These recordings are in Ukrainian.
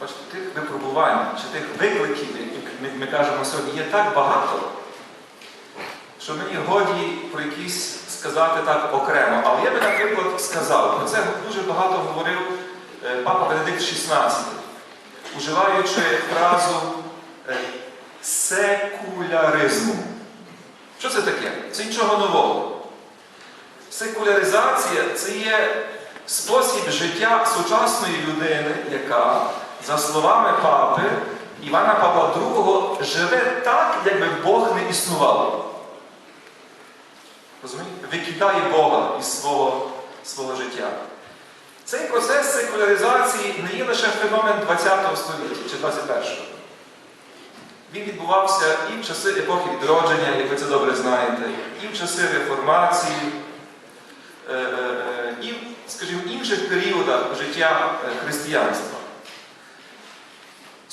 бачите, тих випробувань чи тих викликів, які ми, ми кажемо сьогодні, є так багато, що мені годі про якісь сказати так окремо. Але я би, наприклад, сказав, про це дуже багато говорив е, папа Бенедикт XVI, уживаючи фразу е, секуляризму. Що це таке? Це нічого нового. Секуляризація це є спосіб життя сучасної людини, яка, за словами папи Івана Павла II, живе так, якби Бог не існував. Розумієте? Викидає Бога із свого, свого життя. Цей процес секуляризації не є лише феномен ХХ століття чи 21-го. Він відбувався і в часи епохи відродження, як ви це добре знаєте, і в часи реформації, е, е, е, в, інших періодах життя християнства.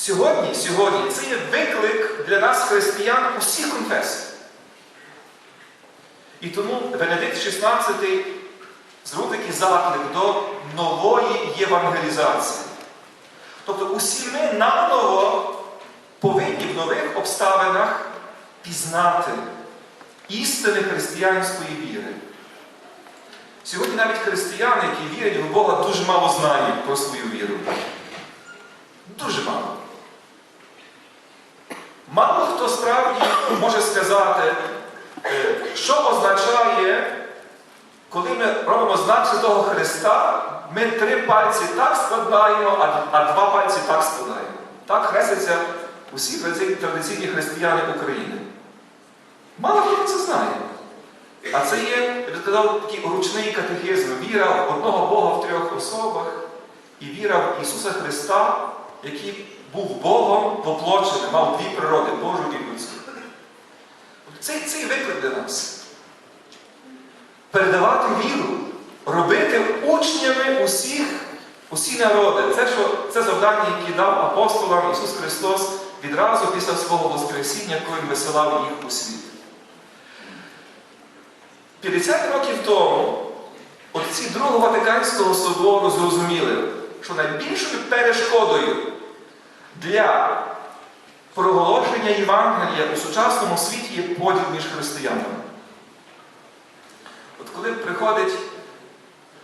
Сьогодні, сьогодні це є виклик для нас, християн, усіх конфесій. І тому Бенедикт XVI зробив такий заклик до нової євангелізації. Тобто усі ми наново повинні в нових обставинах пізнати істини християнської віри. Сьогодні навіть християни, які вірять в Бога, дуже мало знають про свою віру. Дуже мало. Мало хто справді може сказати, е, що означає, коли ми робимо знак Святого Христа, ми три пальці так складаємо, а, два пальці так складаємо. Так хрестяться усі традиційні- християни України. Мало хто це знає. А це є, такий ручний катехизм. Віра в одного Бога в трьох особах і віра в Ісуса Христа, який був Богом воплоченим, мав дві природи Божу і людську. Цей, цей виклик для нас. Передавати віру, робити учнями усіх, усі народи. Це, що, це завдання, яке дав апостолам Ісус Христос відразу після свого Воскресіння, коли Він висилав їх у світ. 50 років тому отці Другого Ватиканського собору зрозуміли, що найбільшою перешкодою для проголошення Євангелія у сучасному світі є поділ між християнами. От коли приходить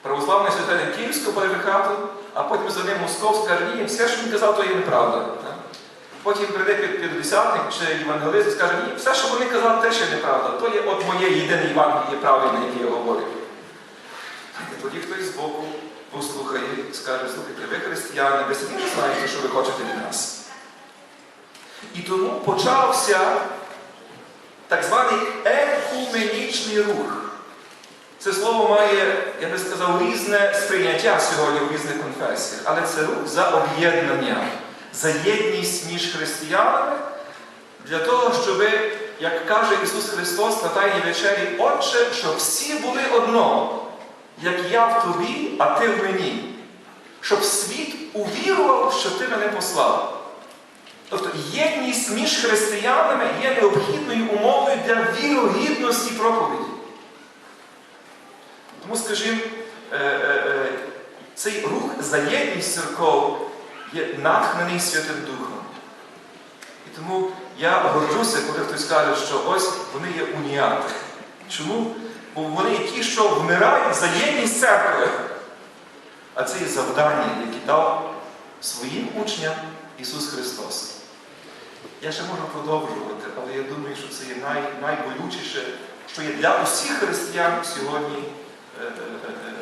православний священник Київського патріархату, а потім за ним Московський каже, ні, все, що він казав, то є неправда. Потім прийде п'ятдесятник чи євангелист і скаже, ні, все, що вони казали, теж є неправда. То є от моє єдине Євангеліє правильне, яке я говорю. Тоді хтось збоку послухає і скаже, слухайте, ви християни, ви самі знаєте, що ви хочете від нас. І тому почався так званий екуменічний рух. Це слово має, я би сказав, різне сприйняття сьогодні в різних конфесіях, але це рух за об'єднання, за єдність між християнами для того, щоб, як каже Ісус Христос на Тайній вечері, Отче, щоб всі були одно, як я в тобі, а ти в мені. Щоб світ увірував, що ти мене послав. Тобто єдність між християнами є необхідною умовою для вірогідності проповіді. Тому, скажімо, е, е, е, цей рух за єдність церков є натхнений Святим Духом. І тому я горджуся, коли хтось каже, що ось вони є уніати. Чому? Бо вони ті, що вмирають за єдність церкви. А це є завдання, яке дав своїм учням Ісус Христос. Я ще можу продовжувати, але я думаю, що це є най, найболючіше, що є для усіх християн сьогодні е, е, е,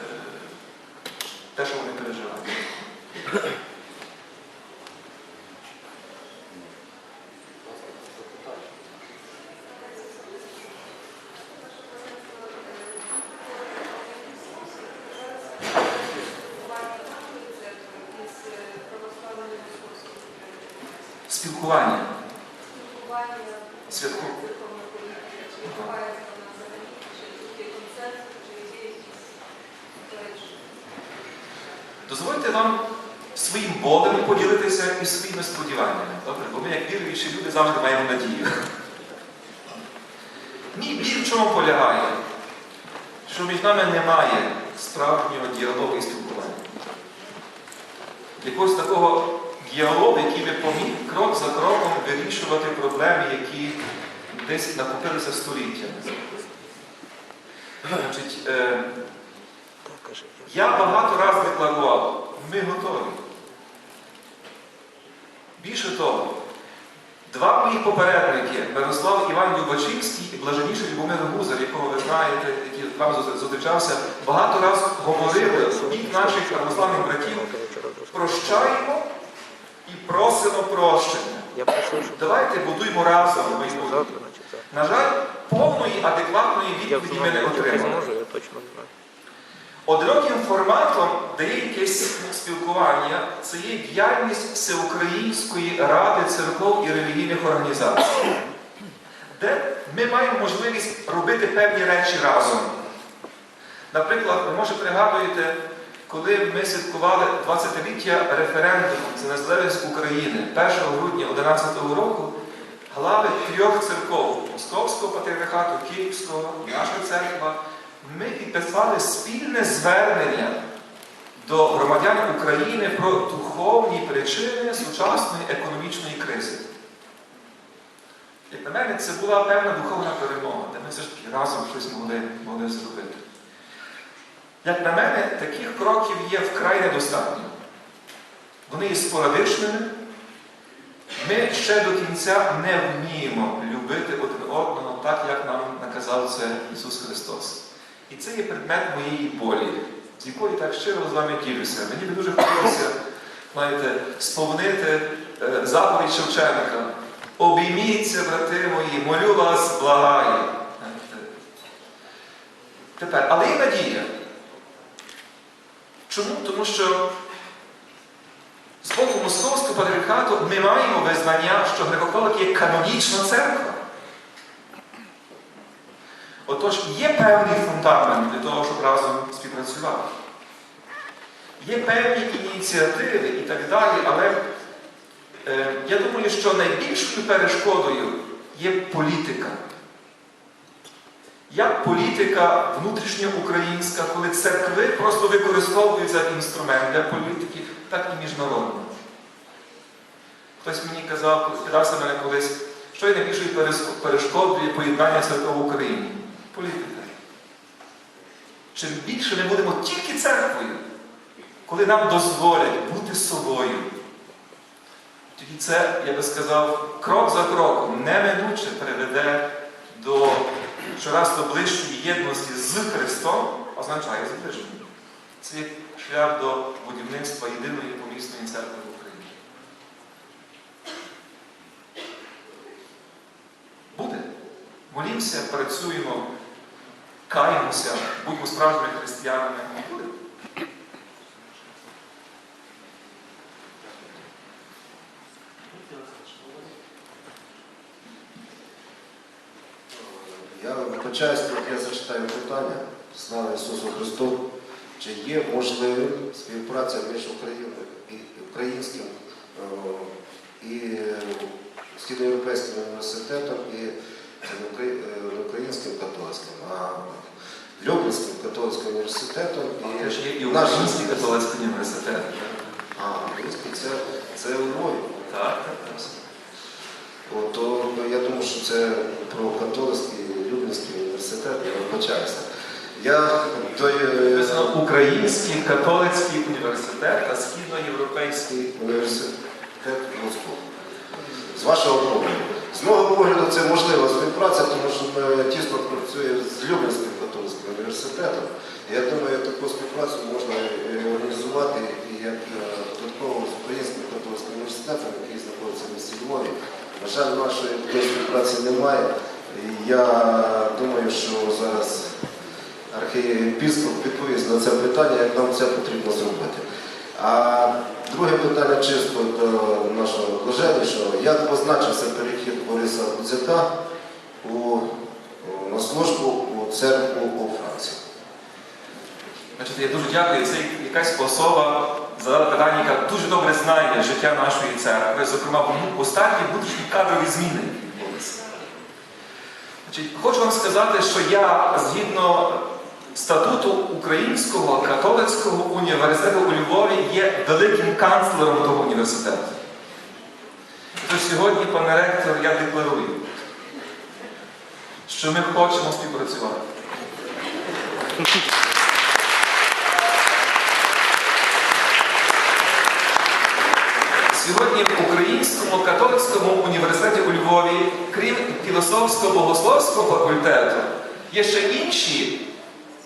те, що вони переживають. Дозвольте своїм болем поділитися і своїми сподіваннями. Добре? Бо ми, як віруючі люди, завжди маємо надію. Мій біль в чому полягає? Що між нами немає справжнього діалогу і спілкування. Якогось такого діалог, який би поміг крок за кроком вирішувати проблеми, які десь накопилися століттями. Значить, е, я багато разів декларував, ми готові. Більше того, два мої попередники, Мирослав Іван Любачинський і блаженніший Любомир Гузар, якого ви знаєте, який з вами зустрічався, багато разів говорили в бік наших православних братів, прощаємо і просимо прощення. Давайте будуємо разом. На жаль, повної адекватної відповіді ми не отримали. Одиноким форматом дає якесь спілкування це є діяльність Всеукраїнської ради церков і релігійних організацій, де ми маємо можливість робити певні речі разом. Наприклад, ви може пригадуєте, коли ми святкували 20-ліття референдуму за незалежність України 1 грудня 2011 року, глави трьох церков Московського патріархату, Київського, наша церква, ми підписали спільне звернення до громадян України про духовні причини сучасної економічної кризи. Як на мене, це була певна духовна перемога, де ми все ж таки разом щось могли, могли зробити. Як на мене, таких кроків є вкрай недостатньо. Вони є спорадичними. Ми ще до кінця не вміємо любити один одного так, як нам наказав це Ісус Христос. І це є предмет моєї болі, з якої так щиро з вами ділюся. Мені би дуже хотілося, знаєте, сповнити е, заповідь Шевченка. Обійміться, брати мої, молю вас, благаю. Тепер, але є надія. Чому? Тому що з боку Московського патріархату ми маємо визнання, що греко-католики є канонічна церква. Отож, є певний фундамент для того, щоб разом співпрацювати. Є певні ініціативи і так далі, але е, я думаю, що найбільшою перешкодою є політика. Як політика внутрішньоукраїнська, коли церкви просто використовуються інструмент для політики, так і міжнародна. Хтось мені казав, питався мене колись, що є найбільшою перешкодою поєднання церков в Україні? Політика. Чим більше ми будемо тільки церквою, коли нам дозволять бути собою, тоді це, я би сказав, крок за кроком неминуче приведе до щораз ближчої єдності з Христом, означає зближення. Це шлях до будівництва єдиної помісної церкви в Україні. Буде. Молімося, працюємо, каємося, будьмо справжніми християнами. Я вибачаюсь, тут я зачитаю питання. Слава Ісусу Христу. Чи є можливим співпраця між Україною і українським е, і східноєвропейським університетом і е, українським католицьким, а Люблінським католицьким університетом і і нашим Український католицький університет. А, український це, це у Львові. Так, так. От, то я думаю, що це про католицький Люблінський університет, я вибачаюся. Я той е, Український католицький університет та східноєвропейський. університет Москву. З вашого погляду. З мого погляду, це можлива співпраця, тому що ми тісно працюємо з Люблінським католицьким університетом. Я думаю, таку співпрацю можна е, організувати і як е, додатково з Українським католицьким університетом, який знаходиться в місті Львові. На жаль, нашої співпраці немає. І Я думаю, що зараз архієпископ відповість на це питання, як нам це потрібно зробити. Друге питання чисто до нашого блаженнішого. Як позначився перехід Бориса Гудзяка на службу у церкву у Франції? Значить, я дуже дякую. Це якась особа задала питання, яка дуже добре знає життя нашої церкви, зокрема, в останні внутрішні кадрові зміни. Значить, хочу вам сказати, що я згідно статуту Українського католицького університету у Львові є великим канцлером того університету. що сьогодні, пане ректор, я декларую, що ми хочемо співпрацювати. Сьогодні в Українському католицькому університеті у Львові, крім філософсько-богословського факультету, є ще інші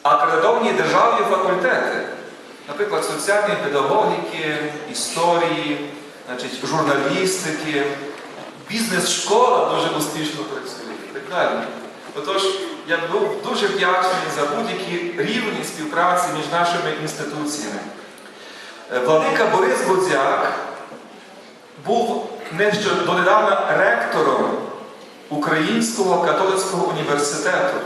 акредитовані державні факультети, наприклад, соціальної педагогіки, історії, значить, журналістики, бізнес-школа дуже успішно працює так далі. Отож, я був дуже вдячний за будь-які рівні співпраці між нашими інституціями. Е, Владика Борис Будзяк був нещодонедавна ректором Українського католицького університету.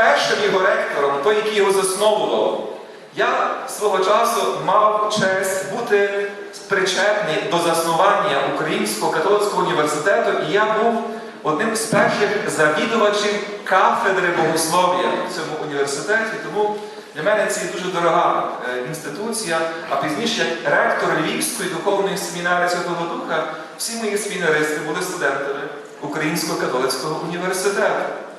Першим його ректором, той, який його засновував, я свого часу мав честь бути причетний до заснування Українського католицького університету, і я був одним з перших завідувачів кафедри богослов'я в цьому університеті. Тому для мене це дуже дорога е, інституція, а пізніше ректор Львівської духовної семінарії Святого Духа, всі мої семінаристи були студентами Українського католицького університету.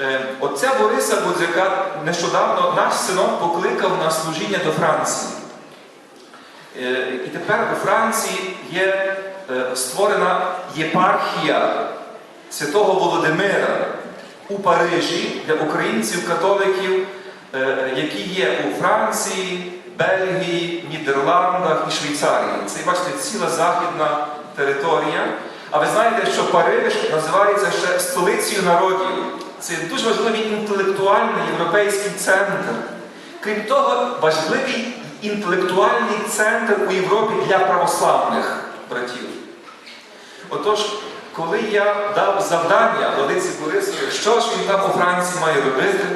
Е, Отця Бориса Будзяка нещодавно наш синод покликав на служіння до Франції. Е, І тепер у Франції є е, створена єпархія святого Володимира у Парижі для українців-католиків, які є у Франції, Бельгії, Нідерландах і Швейцарії. Це, бачите, ціла західна територія. А ви знаєте, що Париж називається ще столицею народів. Це дуже важливий інтелектуальний європейський центр. Крім того, важливий інтелектуальний центр у Європі для православних братів. Отож, коли я дав завдання Владиці Борисові, що ж він там у Франції має робити,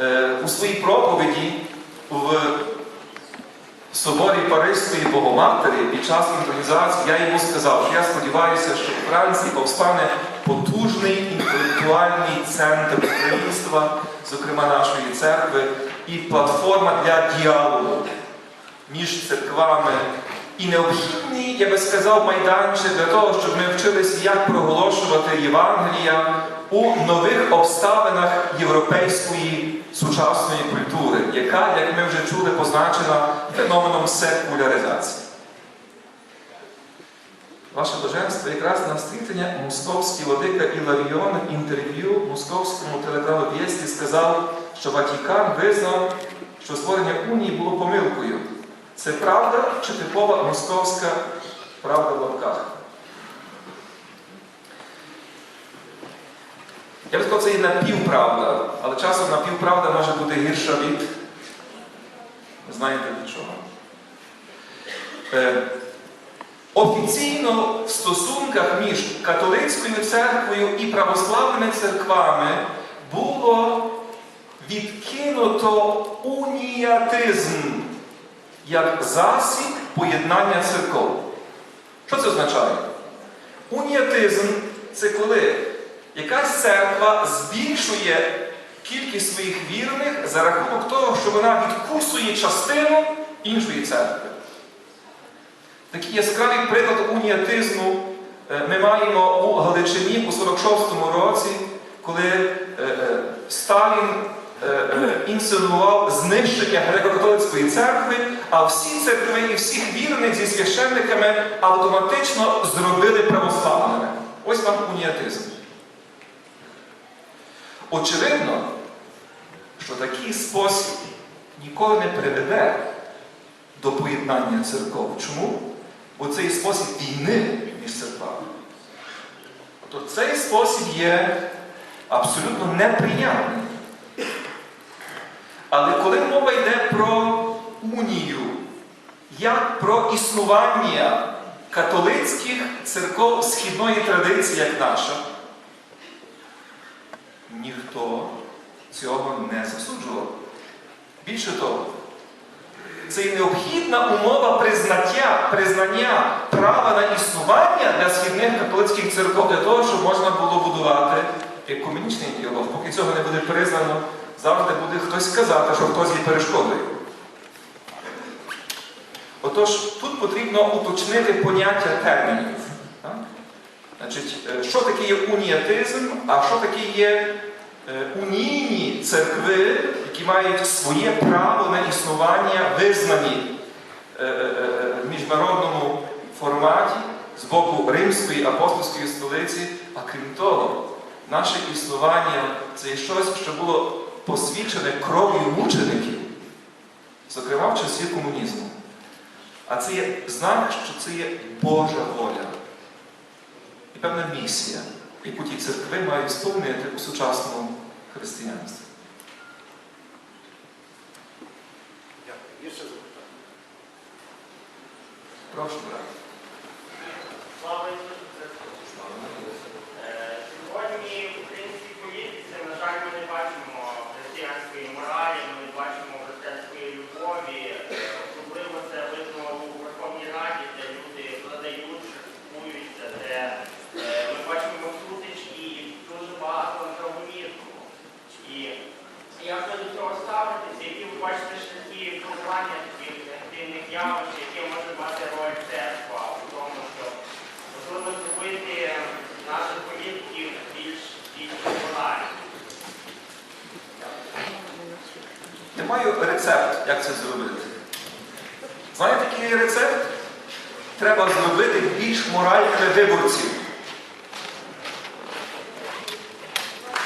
е, у своїй проповіді в соборі Паризької Богоматері під час інтронізації я йому сказав, що я сподіваюся, що у Франції повстане потужний інтелектуальний центр українства, зокрема нашої церкви, і платформа для діалогу між церквами. І необхідний, я би сказав, майданчик для того, щоб ми вчилися, як проголошувати Євангелія у нових обставинах європейської сучасної культури, яка, як ми вже чули, позначена феноменом секуляризації. Ваше блаженство, якраз на встрітення московський владика Іларіон інтерв'ю московському телеканалу Вєсті сказав, що Ватікан визнав, що створення унії було помилкою. Це правда чи типова московська правда в лапках? Я б сказав, це є напівправда, але часом напівправда може бути гірша від. Ви знаєте від чого. Офіційно в стосунках між католицькою церквою і православними церквами було відкинуто уніатизм як засіб поєднання церков. Що це означає? Уніатизм це коли якась церква збільшує кількість своїх вірних за рахунок того, що вона відкусує частину іншої церкви. Такий яскравий приклад уніатизму е, ми маємо у Галичині у 46-му році, коли е, е, Сталін інсценував знищення греко-католицької церкви, а всі церкви і всіх вірних зі священниками автоматично зробили православними. Ось вам уніатизм. Очевидно, що такий спосіб ніколи не приведе до поєднання церков. Чому? Бо цей спосіб війни між церквами. То цей спосіб є абсолютно неприємний. Але коли мова йде про унію, як про існування католицьких церков східної традиції, як наша, ніхто цього не засуджував. Більше того, це і необхідна умова признаття, признання права на існування для східних католицьких церков для того, щоб можна було будувати екуменічний діалог. Поки цього не буде признано, завжди буде хтось сказати, що хтось є перешкодою. Отож, тут потрібно уточнити поняття термінів. Так? Значить, е, що таке є уніатизм, а що таке є унійні церкви, які мають своє право на існування, визнані е, е, е, в міжнародному форматі з боку Римської апостольської столиці, а крім того, наше існування це є щось, що було посвідчене кров'ю мучеників, зокрема в часі комунізму. А це є знак, що це є Божа воля і певна місія, яку ті церкви мають сповнити у сучасному християнстві. Дякую. Є ще запитання? Прошу, брат. Слава Ісусу Христу! Е, Сьогодні в українській політиці, на жаль, ми не бачимо християнської моралі, ми не бачимо християнської любові. Е, Особливо це видно у Верховній Раді, де люди продають, купуються, де е, ми бачимо сутички і дуже багато антагонізму. І як ви до цього ставитеся, які ви бачите шляхи впливання таких негативних явищ, яке може мати роль церква у тому, що можливо зробити наших політиків більш більш моральними? Я маю рецепт, як це зробити. Знаєте, який є рецепт? Треба зробити більш моральними виборців.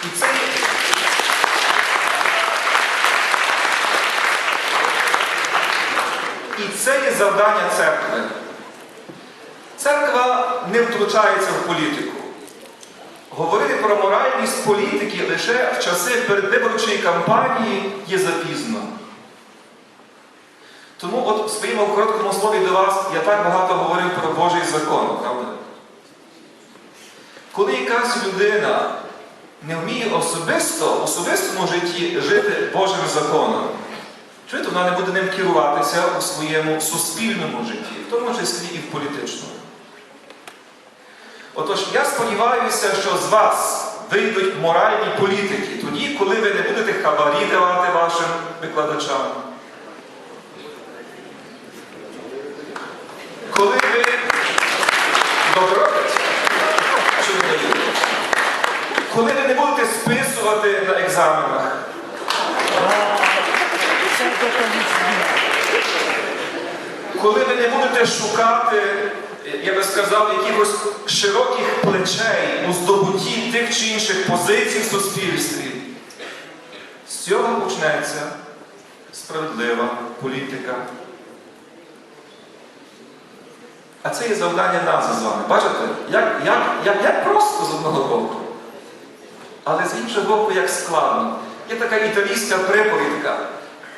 І це є. І це є завдання церкви. Церква не втручається в політику. Говорити про моральність політики лише в часи передвиборчої кампанії є запізно. Тому от в своєму короткому слові до вас я так багато говорив про Божий закон, правда? Коли якась людина не вміє особисто, в особистому житті жити Божим законом, чуєте, вона не буде ним керуватися у своєму суспільному житті, в тому числі і в політичному. Отож, я сподіваюся, що з вас вийдуть моральні політики тоді, коли ви не будете хабарі давати вашим викладачам. Коли ви даєте? Коли ви не будете списувати на екзаменах. Коли ви не будете шукати, я би сказав, якихось широких плечей у здобутті тих чи інших позицій в суспільстві, з цього почнеться справедлива політика. А це є завдання нас з вами. Бачите, як, як, як, як просто з одного боку, але з іншого боку, як складно. Є така італійська приповідка.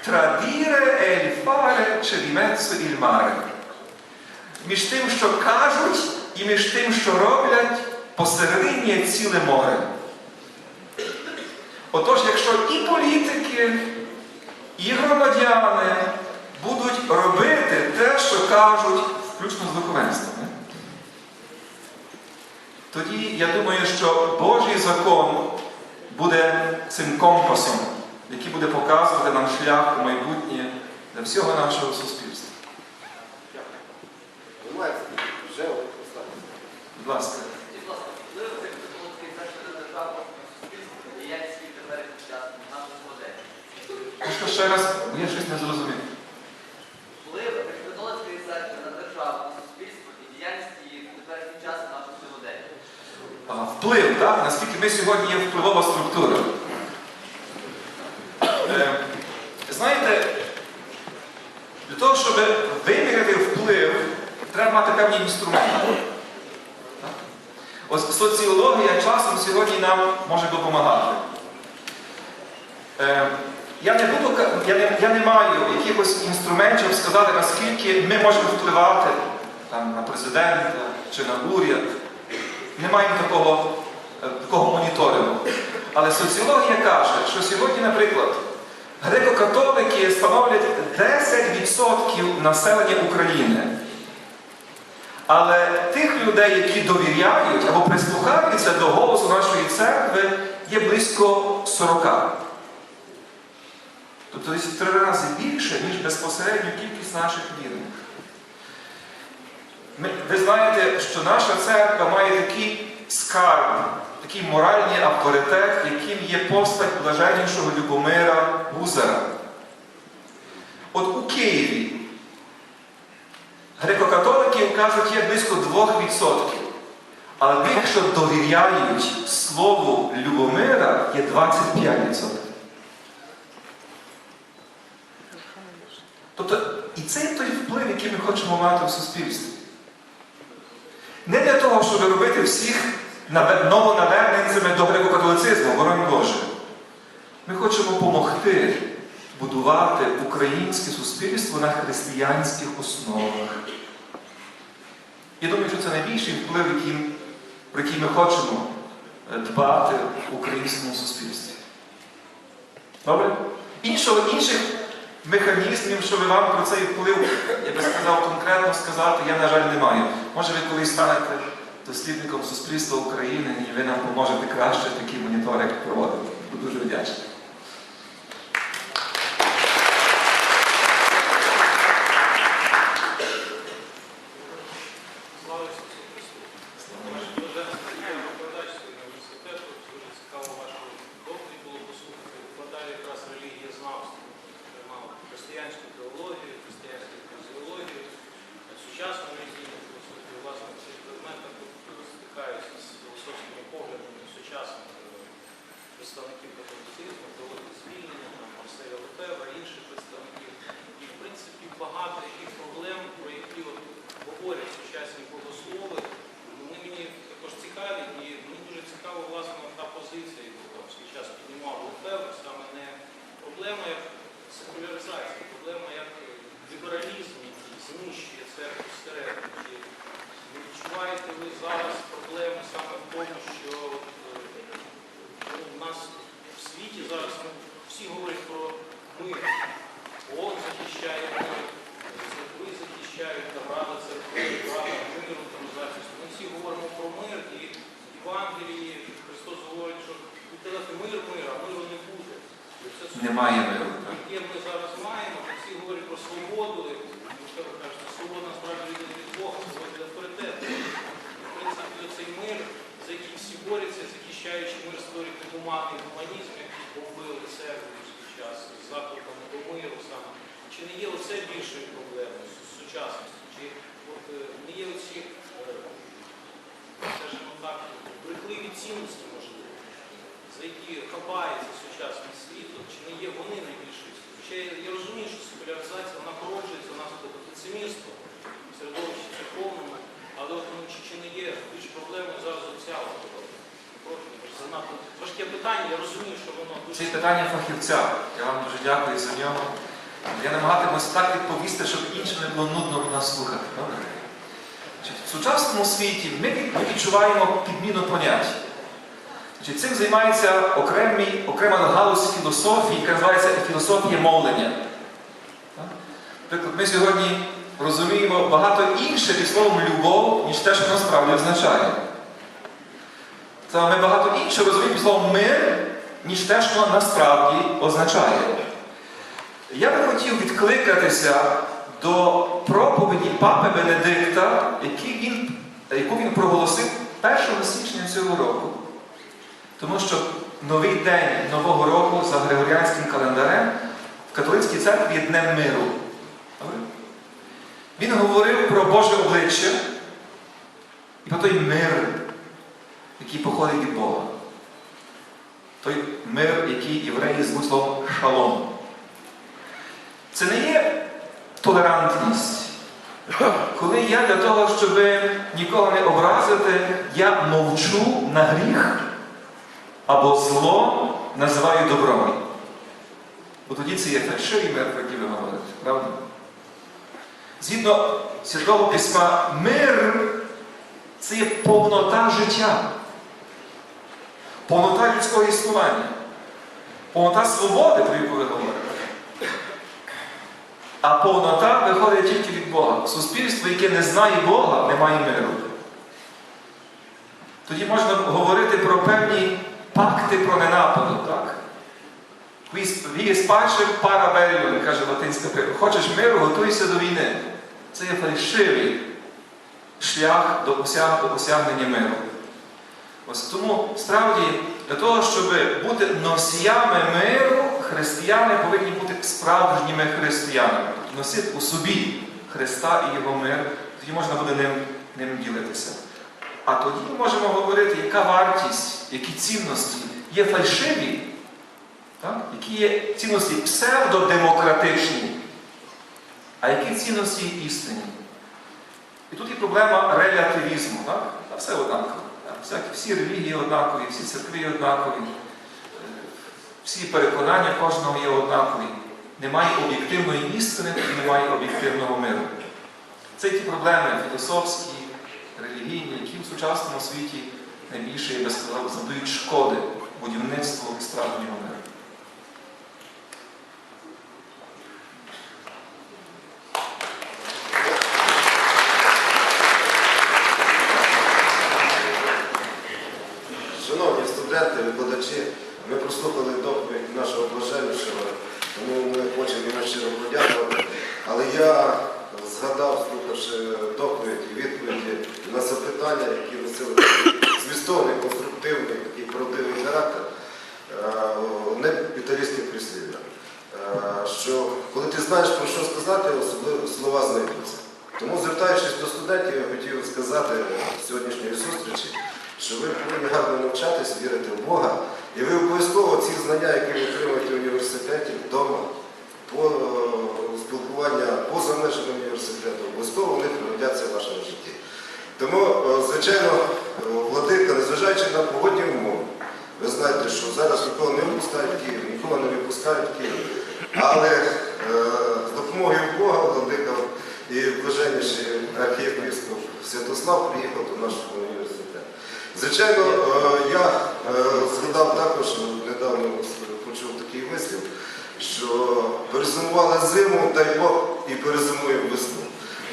Tradire è il fare c'è di mezzo il mare. Між тим, що кажуть, і між тим, що роблять, посередині є ціле море. Отож, якщо і політики, і громадяни будуть робити те, що кажуть, включно з духовенством, не? тоді я думаю, що Божий закон буде цим компасом, який буде показувати нам шлях у майбутнє для всього нашого суспільства. Будь ласка. Можна ще раз, я щось не зрозумів. Вплив католицької на державу, на суспільство і діяльність теперішній час нашу сьогодення. Вплив, так? Наскільки ми сьогодні є впливова структура. Е, знаєте, для того, щоб виміряти вплив, треба мати певні інструменти. Ось соціологія часом сьогодні нам може допомагати. Е, я не буду, я не, я не маю якихось інструментів сказати, наскільки ми можемо впливати там, на президента чи на уряд. Не маємо такого, е, такого моніторингу. Але соціологія каже, що сьогодні, наприклад, греко-католики становлять 10% населення України. Але тих людей, які довіряють або прислухаються до голосу нашої церкви, є близько 40. Тобто в три рази більше, ніж безпосередню кількість наших вірних. Ви знаєте, що наша церква має такий скарб, такий моральний авторитет, яким є постать блаженнішого Любомира Гузара. От у Києві греко-католиків кажуть, є близько 2%. Але тих, що довіряють слову Любомира, є 25%. Тобто, і це той вплив, який ми хочемо мати в суспільстві. Не для того, щоб робити всіх новонаверненцями до греко-католицизму, воронь Боже. Ми хочемо допомогти будувати українське суспільство на християнських основах. Я думаю, що це найбільший вплив, яким, про який ми хочемо е, дбати в українському суспільстві. Добре? Іншого, інших механізмів, щоб вам про цей вплив, я би сказав, конкретно сказати, я, на жаль, не маю. Може, ви колись станете дослідником суспільства України і ви нам поможете краще такий моніторинг проводити. Буду дуже вдячний. Слава Ісусу Христу! Студентський викладачський університету, дуже цікаво вашу доповідь було послухати. Викладаю якраз релігієзнавство, зокрема християнську теологію, християнську фізіологію, сучасну релігійну філософію. Власне, в цих предметах стикаються з філософськими поглядами сучасних е, представників католицизму, теології звільнення, там, Марселя Лефевра, інших представників. І, в принципі, багато яких проблем, про які от говорять сучасні богослови, вони мені також цікаві, і мені дуже цікава власне та позиція, яку там в свій час піднімав Лефевр, саме не проблема як секуляризація, проблема як е, лібералізм, який знищує церкву всередині. Чи не відчуваєте ви зараз проблеми саме в тому, що е, ну, в нас в світі зараз ну, всі говорять про мир. ООН захищає мир, церкви захищають, там Рада церкви, Рада миру, там захисту. Ми всі говоримо про мир і в Євангелії Христос говорить, що будете дати мир, мир, а миру не буде. І це Немає миру. так. яке ми зараз маємо, ми всі говорять про свободу, що ви кажете, свобода насправді йде від Бога, свобода від авторитету. В принципі, цей мир, за який всі борються, захищаючи мир, створюють гуманний гуманізм, який бомбили церкву в свій час з закликами до миру саме. Чи не є оце більшою проблемою сучасності? Чи от, е, не є оці, е, скажімо так, брехливі цінності, можливо? за які хапається сучасний світ, чи не є вони найбільшою? Ще я, розумію, що секуляризація вона породжується внаслідок песимісту в середовищі церковному, але от, ну, чи, чи не є більш проблемою зараз оця? Це важке питання, я розумію, що воно дуже Це питання фахівця. Я вам дуже дякую за нього. Я намагатимусь так відповісти, щоб іншим не було нудно нас слухати. Добре? В сучасному світі ми відчуваємо підміну понять. Цим займається окремий, окрема галузь філософії, яка називається філософія мовлення. Наприклад, ми сьогодні розуміємо багато інше під словом любов, ніж те, що насправді означає. Це ми багато інше розуміємо під словом мир, ніж те, що насправді означає. Я би хотів відкликатися до проповіді папи Бенедикта, він, яку він проголосив 1 січня цього року. Тому що новий день Нового року за Григоріанським календарем в католицькій церкві є Днем миру. Він говорив про Боже обличчя і про той мир, який походить від Бога. Той мир, який євреї звуть словом шалом. Це не є толерантність. Коли я для того, щоб нікого не образити, я мовчу на гріх або зло називаю добром. Бо тоді це є фальшивий мир, про який ви говорите, правда? Згідно Святого Письма, мир це є повнота життя, повнота людського існування, повнота свободи, про яку ви говорите. А повнота виходить тільки від Бога. Суспільство, яке не знає Бога, не має миру. Тоді можна говорити про певні пакти про ненападу, так? Ві спаче пара каже латинська пиво. Хочеш миру, готуйся до війни. Це є фальшивий шлях до осягнення миру. Ось тому справді для того, щоб бути носіями миру, християни повинні бути справжніми християнами, носити у собі Христа і Його мир, тоді можна буде ним, ним ділитися. А тоді ми можемо говорити, яка вартість, які цінності є фальшиві, так? які є цінності псевдодемократичні, а які цінності істинні. І тут є проблема релятивізму. Так? Та все однаково. Всі релігії однакові, всі церкви однакові, всі переконання кожного є однакові. Немає об'єктивної істини, і немає об'єктивного миру. Це ті проблеми філософські, релігійні, які в сучасному світі найбільше, я би сказав, завдають шкоди будівництву справжнього миру. Шановні студенти, викладачі, ми прослухали доповідь нашого блаженнішого, тому ми йому щиро. Але я згадав, слухавши доповідь і відповіді на запитання, які носили змістовний, конструктивний, такий правдивий характер, е, не італійське прислів'я. Е, Що коли ти знаєш про що сказати, особливо слова знайдуться. Тому, звертаючись до студентів, я хотів сказати в сьогоднішньої зустрічі, що ви повинні гарно навчатись, вірити в Бога, і ви обов'язково ці знання, які ви отримуєте в університеті, вдома, спілкування поза межами університету, обов'язково вони пригодяться в вашому житті. Тому, е, звичайно, е, владика, незважаючи на погодні умови, ви знаєте, що зараз нікого не випускають в Київ, нікого не випускають в Київ. Але е, з допомогою Бога владика і блаженніший архієпископ Святослав приїхав до нашого університету. Звичайно, е, я е, згадав також, недавно почув такий вислів, що перезимували зиму, дай Бог, і перезимуємо весну.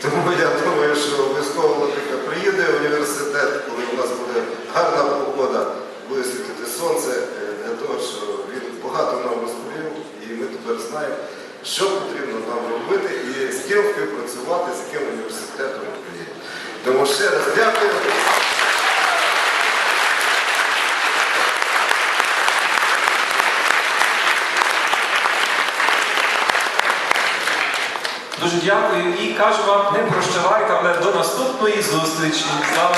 Тому я думаю, що обов'язково Владика приїде в університет, коли у нас буде гарна погода, буде світити сонце, е, для того, що він багато нам розповів, і ми тепер знаємо, що потрібно нам робити і з ким співпрацювати, з яким університетом Україні. Тому ще раз дякую. Дуже дякую і кажу вам, не прощавайте, але до наступної зустрічі. Слава!